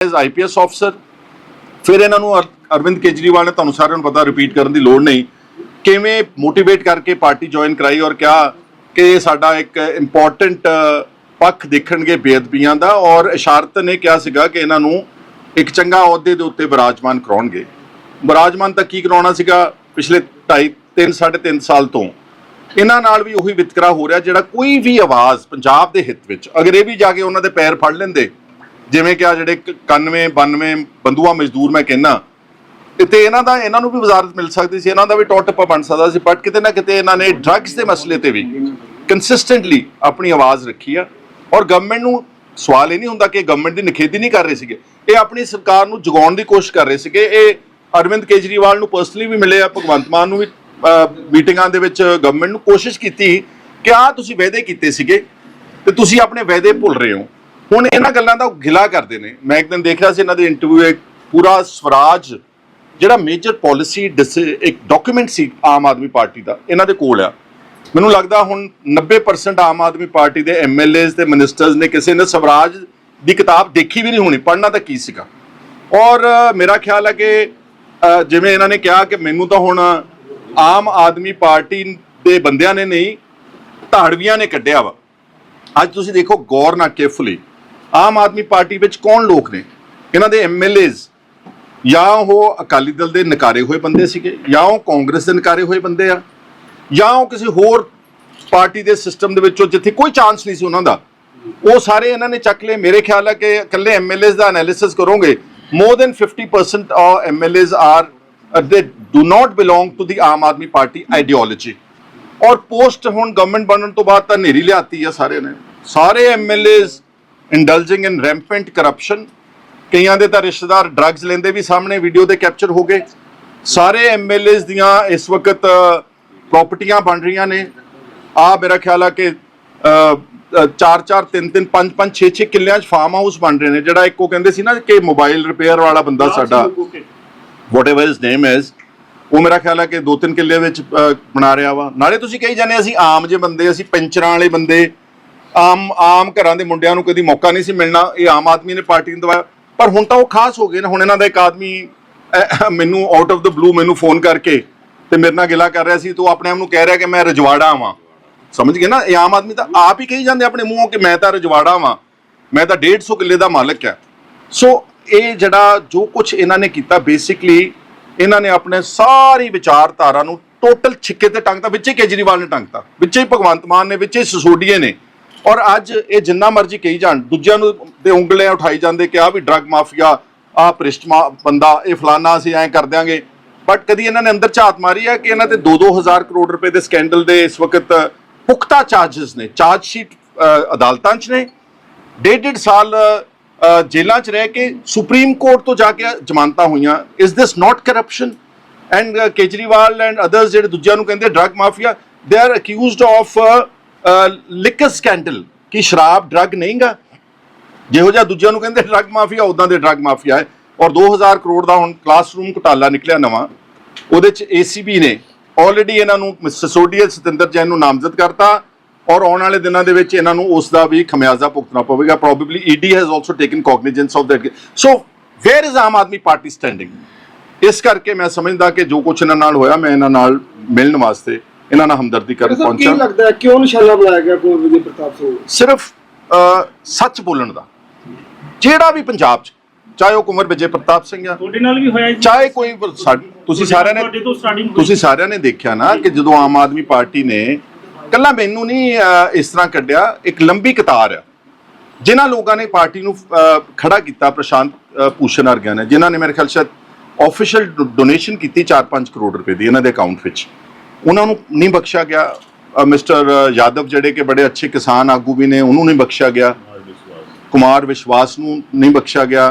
As IPS ਅਫਸਰ ਫਿਰ ਇਹਨਾਂ ਨੂੰ ਅਰ- ਅਰਵਿੰਦ ਕੇਜਰੀਵਾਲ ਨੇ ਤੁਹਾਨੂੰ ਸਾਰਿਆਂ ਨੂੰ ਪਤਾ ਰਿਪੀਟ ਕਰਨ ਦੀ ਲੋੜ ਨਹੀਂ। ਕਿਵੇਂ ਮੋਟੀਵੇਟ ਕਰਕੇ ਪਾਰਟੀ ਜੁਆਇਨ ਕਰਾਈ ਔਰ ਕਿਹਾ ਕਿ ਇਹ ਸਾਡਾ ਇੱਕ ਇੰਪੋਰਟੈਂਟ ਪੱਖ ਦੇਖਣਗੇ ਬੇਅਦਬੀਆਂ ਦਾ ਔਰ ਇਸ਼ਾਰਤ ਨੇ ਕਿਹਾ ਸੀਗਾ ਕਿ ਇਹਨਾਂ ਨੂੰ ਇੱਕ ਚੰਗਾ ਅਹੁਦੇ ਦੇ ਉੱਤੇ ਵਿਰਾਜਮਾਨ ਕਰਾਉਣਗੇ। ਵਿਰਾਜਮਾਨ ਤਾਂ ਕੀ ਕਰਾਉਣਾ ਸੀਗਾ? ਪਿਛਲੇ 2.5 3 3.5 ਸਾਲ ਤੋਂ। ਇਹਨਾਂ ਨਾਲ ਵੀ ਉਹੀ ਵਿਤਕਰਾ ਹੋ ਰਿਹਾ ਜਿਹੜਾ ਕੋਈ ਵੀ ਆਵਾਜ਼ ਪੰਜਾਬ ਦੇ ਹਿੱਤ ਵਿੱਚ, ਅਗਰ ਇਹ ਵੀ ਜਾ ਕੇ ਉਹਨਾਂ ਦੇ ਪੈਰ ਫੜ ਲੈਂਦੇ ਜਿਵੇਂ ਕਿ ਆ ਜਿਹੜੇ 91 92 ਬੰਦੂਆ ਮਜ਼ਦੂਰ ਮੈਂ ਕਹਿੰਨਾ ਤੇ ਇਹਨਾਂ ਦਾ, ਇਹਨਾਂ ਨੂੰ ਵੀ ਵਜ਼ਾਰਤ ਮਿਲ ਸਕਦੀ ਸੀ, ਇਹਨਾਂ ਦਾ ਵੀ ਟੌਰ ਟੱਪਾ ਬਣ ਸਕਦਾ ਸੀ ਬਟ ਕਿਤੇ ਨਾ ਕਿਤੇ ਇਹਨਾਂ ਨੇ ਡਰੱਗਸ ਦੇ ਮਸਲੇ ਤੇ ਵੀ ਕੰਸਿਸਟੈਂਟਲੀ ਆਪਣੀ ਆਵਾਜ਼ ਰੱਖੀ ਆ, ਔਰ ਗਵਰਨਮੈਂਟ ਨੂੰ ਸਵਾਲ ਇਹ ਨਹੀਂ ਹੁੰਦਾ ਕਿ ਗਵਰਨਮੈਂਟ ਦੀ ਨਿਖੇਧੀ ਨਹੀਂ ਕਰ ਰਹੇ ਸੀਗੇ, ਇਹ ਆਪਣੀ ਸਰਕਾਰ ਨੂੰ ਜਗਾਉਣ ਦੀ ਕੋਸ਼ਿਸ਼ ਕਰ ਰਹੇ ਸੀਗੇ, ਇਹ ਅਰਵਿੰਦ ਕੇਜਰੀਵਾਲ ਨੂੰ ਪਰਸਨਲੀ ਵੀ ਮਿਲੇ ਆ, ਭਗਵੰਤ ਮਾਨ ਨੂੰ ਵੀ ਮੀਟਿੰਗਾਂ ਦੇ ਵਿੱਚ ਗਵਰਨਮੈਂਟ ਨੂੰ ਕੋਸ਼ਿਸ਼ ਕੀਤੀ ਕਿ ਆ ਤੁਸੀਂ ਵਾਅਦੇ ਕੀਤੇ ਸੀਗੇ, ਤੇ ਤੁਸੀਂ ਆਪਣੇ ਵਾਅਦੇ ਭੁੱਲ ਰਹੇ ਹੋ। ਹੁਣ ਇਹਨਾਂ ਗੱਲਾਂ ਦਾ ਉਹ ਗਿਲਾ ਕਰਦੇ ਨੇ। ਮੈਂ ਇੱਕ ਦਿਨ ਦੇਖ ਰਿਹਾ ਸੀ ਇਹਨਾਂ ਦੇ ਇੰਟਰਵਿਊ ਇੱਕ ਪੂਰਾ ਸਵਰਾਜ, ਜਿਹੜਾ ਮੇਜਰ ਪਾਲਿਸੀ ਇੱਕ ਡਾਕੂਮੈਂਟ ਸੀ ਆਮ ਆਦਮੀ ਪਾਰਟੀ ਦਾ, ਇਹਨਾਂ ਦੇ ਕੋਲ ਆ। ਮੈਨੂੰ ਲੱਗਦਾ ਹੁਣ 90% ਆਮ ਆਦਮੀ ਪਾਰਟੀ ਦੇ ਐਮਐਲਏਜ਼ ਤੇ ਮਿਨਿਸਟਰਸ ਨੇ ਕਿਸੇ ਨੇ ਸਵਰਾਜ ਦੀ ਕਿਤਾਬ ਦੇਖੀ ਵੀ ਨਹੀਂ ਹੋਣੀ, ਪੜ੍ਹਨਾ ਤਾਂ ਕੀ ਸੀਗਾ। ਔਰ ਮੇਰਾ ਖਿਆਲ ਹੈ ਕਿ ਜਿਵੇਂ ਇਹਨਾਂ ਨੇ ਕਿਹਾ ਕਿ ਮੈਨੂੰ ਤਾਂ ਹੁਣ ਆਮ ਆਦਮੀ ਪਾਰਟੀ ਦੇ ਬੰਦਿਆਂ ਨੇ ਨਹੀਂ, ਧਾੜਵੀਆਂ ਨੇ ਕੱਢਿਆ ਵਾ। ਅੱਜ ਤੁਸੀਂ ਦੇਖੋ ਗੌਰ ਨਾਲ ਕੇਅਰਫੁਲੀ ਆਮ ਆਦਮੀ ਪਾਰਟੀ ਵਿੱਚ ਕੌਣ ਲੋਕ ਨੇ? ਇਹਨਾਂ ਦੇ ਐਮਐਲਏਜ਼ ਜਾਂ ਉਹ ਅਕਾਲੀ ਦਲ ਦੇ ਨਕਾਰੇ ਹੋਏ ਬੰਦੇ ਸੀਗੇ, ਜਾਂ ਉਹ ਕਾਂਗਰਸ ਦੇ ਨਕਾਰੇ ਹੋਏ ਬੰਦੇ ਆ, ਜਾਂ ਉਹ ਕਿਸੇ ਹੋਰ ਪਾਰਟੀ ਦੇ ਸਿਸਟਮ ਦੇ ਵਿੱਚੋਂ ਜਿੱਥੇ ਕੋਈ ਚਾਂਸ ਨਹੀਂ ਸੀ ਉਹਨਾਂ ਦਾ। ਉਹ ਸਾਰੇ ਇਹਨਾਂ ਨੇ ਚੱਕ ਲਏ। ਮੇਰੇ ਖਿਆਲ ਹੈ ਕਿ ਇਕੱਲੇ ਐਮਐਲਏਜ਼ ਦਾ ਐਨਾਲਿਸਿਸ ਕਰੋਗੇ। More than 50% of MLAs are they do not belong to the Aam Aadmi Party ideology ਔਰ ਪੋਸਟ ਹੁਣ ਗਵਰਨਮੈਂਟ ਬਣਨ ਤੋਂ ਬਾਅਦ ਤਾਂ ਨੇਰੀ ਲਿਆਤੀ ਆ ਸਾਰੇ ਨੇ। ਸਾਰੇ MLAs indulging in rampant corruption ਕਈਆਂ ਦੇ ਤਾਂ ਰਿਸ਼ਤੇਦਾਰ ਡਰੱਗਸ ਲੈਂਦੇ ਵੀ ਸਾਹਮਣੇ ਵੀਡੀਓ ਦੇ ਕੈਪਚਰ ਹੋ ਗਏ। ਸਾਰੇ ਐਮਐਲਏਜ਼ ਦੀਆਂ ਇਸ ਵਕਤ ਪ੍ਰਾਪਰਟੀਆਂ ਬਣ ਰਹੀਆਂ ਨੇ। ਆ ਮੇਰਾ ਖਿਆਲ ਆ ਕਿ 4 4 3 3 5 5 6 6 ਕਿੱਲਿਆਂ 'ਚ ਫਾਰਮ ਹਾਊਸ ਬਣ ਰਹੇ ਨੇ। ਜਿਹੜਾ ਇੱਕ ਉਹ ਕਹਿੰਦੇ ਸੀ ਨਾ ਕਿ ਮੋਬਾਈਲ ਰਿਪੇਅਰ ਵਾਲਾ ਬੰਦਾ ਸਾਡਾ। whatever his name is ਉਹ ਮੇਰਾ ਖਿਆਲ ਹੈ ਕਿ ਦੋ ਤਿੰਨ ਕਿੱਲੇ ਵਿੱਚ ਬਣਾ ਰਿਹਾ ਵਾ। ਨਾਲੇ ਤੁਸੀਂ ਕਹੀ ਜਾਂਦੇ ਅਸੀਂ ਆਮ ਜੇ ਬੰਦੇ ਅਸੀਂ ਪੈਂਚਰਾਂ ਵਾਲੇ ਬੰਦੇ ਆਮ ਆਮ ਘਰਾਂ ਦੇ ਮੁੰਡਿਆਂ ਨੂੰ ਕਦੀ ਮੌਕਾ ਨਹੀਂ ਸੀ ਮਿਲਣਾ, ਇਹ ਆਮ ਆਦਮੀ ਨੇ ਪਾਰਟੀ ਨੂੰ ਦਵਾਇਆ। ਪਰ ਹੁਣ ਤਾਂ ਉਹ ਖਾਸ ਹੋ ਗਏ ਨੇ, ਹੁਣ ਇਹਨਾਂ ਦਾ ਇੱਕ ਆਦਮੀ ਮੈਨੂੰ ਆਊਟ ਆਫ ਦ ਬਲੂ ਮੈਨੂੰ ਫੋਨ ਕਰਕੇ ਤੇ ਮੇਰੇ ਨਾਲ ਗਿਲਾ ਕਰ ਰਿਹਾ ਸੀ, ਤੂੰ ਆਪਣੇ ਆਪ ਨੂੰ ਕਹਿ ਰਿਹਾ ਕਿ ਮੈਂ ਰਜਵਾੜਾ ਵਾਂ। ਸਮਝ ਗਏ ਨਾ? ਇਹ ਆਮ ਆਦਮੀ ਤਾਂ ਆਪ ਹੀ ਕਹੀ ਜਾਂਦੇ ਆਪਣੇ ਮੂੰਹੋਂ ਕਿ ਮੈਂ ਤਾਂ ਰਜਵਾੜਾ ਵਾਂ, ਮੈਂ ਤਾਂ 150 ਕਿੱਲੇ ਦਾ ਮਾਲਕ ਹੈ। ਸੋ ਇਹ ਜਿਹੜਾ ਜੋ ਕੁਝ ਇਹਨਾਂ ਨੇ ਕੀਤਾ ਬੇਸਿਕਲੀ ਇਹਨਾਂ ਨੇ ਆਪਣੇ ਸਾਰੀ ਵਿਚਾਰਧਾਰਾ ਨੂੰ ਟੋਟਲ ਛਿੱਕੇ ਤੇ ਟੰਗਤਾ, ਵਿੱਚੇ ਕੇਜਰੀਵਾਲ ਨੇ ਟੰਗਤਾ, ਵਿੱਚੇ ਹੀ ਭਗਵੰਤ ਮਾਨ ਨੇ, ਵਿੱਚੇ ਹੀ ਸਿਸੋਡੀਏ ਨੇ। ਔਰ ਅੱਜ ਇਹ ਜਿੰਨਾ ਮਰਜ਼ੀ ਕਹੀ ਜਾਣ, ਦੂਜਿਆਂ ਨੂੰ ਦੇ ਉਂਗਲੀਆਂ ਉਠਾਈ ਜਾਂਦੇ ਕਿ ਆ ਵੀ ਡਰੱਗ ਮਾਫੀਆ ਆ ਭ੍ਰਿਸ਼ਟ ਮਾ- ਬੰਦਾ, ਇਹ ਫਲਾਨਾ ਅਸੀਂ ਐਂ ਕਰ ਦਿਆਂਗੇ। ਬਟ ਕਦੀ ਇਹਨਾਂ ਨੇ ਅੰਦਰ ਝਾਤ ਮਾਰੀ ਹੈ ਕਿ ਇਹਨਾਂ ਤੇ 2-2000 ਕਰੋੜ ਰੁਪਏ ਦੇ ਸਕੈਂਡਲ ਦੇ ਇਸ ਵਕਤ ਪੁਖਤਾ ਚਾਰजेस ਨੇ ਚਾਰਜ ਸ਼ੀਟ ਅਦਾਲਤਾਂ 'ਚ ਨੇ। ਡੇਢ ਡੇਢ ਸਾਲ ਜੇਲ੍ਹਾਂ 'ਚ ਰਹਿ ਕੇ ਸੁਪਰੀਮ ਕੋਰਟ ਤੋਂ ਜਾ ਕੇ ਜ਼ਮਾਨਤਾਂ ਹੋਈਆਂ। Is this not corruption and Kejriwal and others ਜਿਹੜੇ ਦੂਜਿਆਂ ਨੂੰ ਕਹਿੰਦੇ drug mafia they are accused of liquor scandal ਕਿ ਸ਼ਰਾਬ ਡਰੱਗ ਨਹੀਂਗਾ? ਜਿਹੋ ਜਿਹਾ ਦੂਜਿਆਂ ਨੂੰ ਕਹਿੰਦੇ ਡਰੱਗ ਮਾਫੀਆ ਉਦਾਂ ਦੇ ਡਰੱਗ ਮਾਫੀਆ ਹੈ। ਔਰ 2000 ਕਰੋੜ ਦਾ ਹੁਣ ਕਲਾਸਰੂਮ ਘੁਟਾਲਾ ਨਿਕਲਿਆ ਨਵਾਂ। ਉਹਦੇ ਚ ਏਸੀਬੀ ਨੇ ਆਲਰੇਡੀ ਇਹਨਾਂ ਨੂੰ ਸਸੋਡੀਅਲ ਸਤਿੰਦਰ ਜੈਨ ਨੂੰ ਨਾਮਜ਼ਦ ਕਰਤਾ। ਔਰ ਆਉਣ ਵਾਲੇ ਦਿਨਾਂ ਦੇ ਵਿੱਚ ਇਹਨਾਂ ਨੂੰ ਉਸ ਦਾ ਵੀ ਖਮਿਆਜ਼ਾ ਭੁਗਤਣਾ ਪਵੇਗਾ। Probably ED has also taken cognizance of that so where is Aam Aadmi Party standing ਇਸ ਕਰਕੇ ਮੈਂ ਸਮਝਦਾ ਕਿ ਜੋ ਕੁਝ ਇਹਨਾਂ ਨਾਲ ਹੋਇਆ, ਮੈਂ ਇਹਨਾਂ ਨਾਲ ਮਿਲਣ ਵਾਸਤੇ ਇਹਨਾਂ ਨਾਲ ਹਮਦਰਦੀ ਕਰਨ ਸਰ ਕੀ ਪਹੁੰਚਾ। ਲੱਗਦਾ ਹੈ? ਕਿਉਂ ਨਿਸ਼ਾਨਾ ਬਣਾਇਆ ਗਿਆ ਕੁੰਵਰ ਵਿਜੇ ਪ੍ਰਤਾਪ ਸਿੰਘ? ਨੂੰ ਸਿਰਫ ਸੱਚ ਬੋਲਣ ਦਾ। ਜਿਹੜਾ ਵੀ ਪੰਜਾਬ 'ਚ ਚਾਹੇ ਉਹ ਕੁੰਵਰ ਵਿਜੇ ਪ੍ਰਤਾਪ ਸਿੰਘ ਆ ਤੁਹਾਡੇ ਨਾਲ ਵੀ ਹੋਇਆ ਜੀ। ਚਾਹੇ ਕੋਈ ਸਾ- ਤੁਸੀਂ ਸਾਰਿਆਂ ਨੇ ਤੁਹਾਡੇ ਤੋਂ ਸਟਾਰਟਿੰਗ ਤੁਸੀਂ ਸਾਰਿਆਂ ਨੇ ਦੇਖਿਆ ਨਾ ਕਿ ਜਦੋਂ ਆਮ ਆਦਮੀ ਪਾਰਟੀ ਨੇ ਕੱਲਾ ਮੈਨੂੰ ਨਹੀਂ ਇਸ ਤਰ੍ਹਾਂ ਕੱਢਿਆ ਇੱਕ ਲੰਬੀ ਕਤਾਰ ਆ ਜਿਨ੍ਹਾਂ ਲੋਕਾਂ ਨੇ ਪਾਰਟੀ ਨੂੰ ਖੜਾ ਕੀਤਾ ਪ੍ਰਸ਼ਾਂਤ ਅ, ਭੂਸ਼ਣ ਵਰਗਿਆਂ ਨੇ ਜਿਨ੍ਹਾਂ ਨੇ ਮੇਰੇ ਖਿਆਲ ਸ਼ਾਇਦ ਆਫੀਸ਼ੀਅਲ ਡੋਨੇਸ਼ਨ ਕੀਤੀ 4-5 ਕਰੋੜ ਰੁਪਏ ਦੀ ਇਹਨਾਂ ਦੇ ਅਕਾਊਂਟ ਵਿੱਚ। ਉਹਨਾਂ ਨੂੰ ਨਹੀਂ ਬਖਸ਼ਿਆ ਗਿਆ। ਮਿਸਟਰ ਯਾਦਵ ਜਿਹੜੇ ਕਿ ਬੜੇ ਅੱਛੇ ਕਿਸਾਨ ਆਗੂ ਵੀ ਨੇ ਉਹਨੂੰ ਨਹੀਂ ਬਖਸ਼ਿਆ ਗਿਆ। ਕੁਮਾਰ ਵਿਸ਼ਵਾਸ ਨੂੰ ਨਹੀਂ ਬਖਸ਼ਿਆ ਗਿਆ।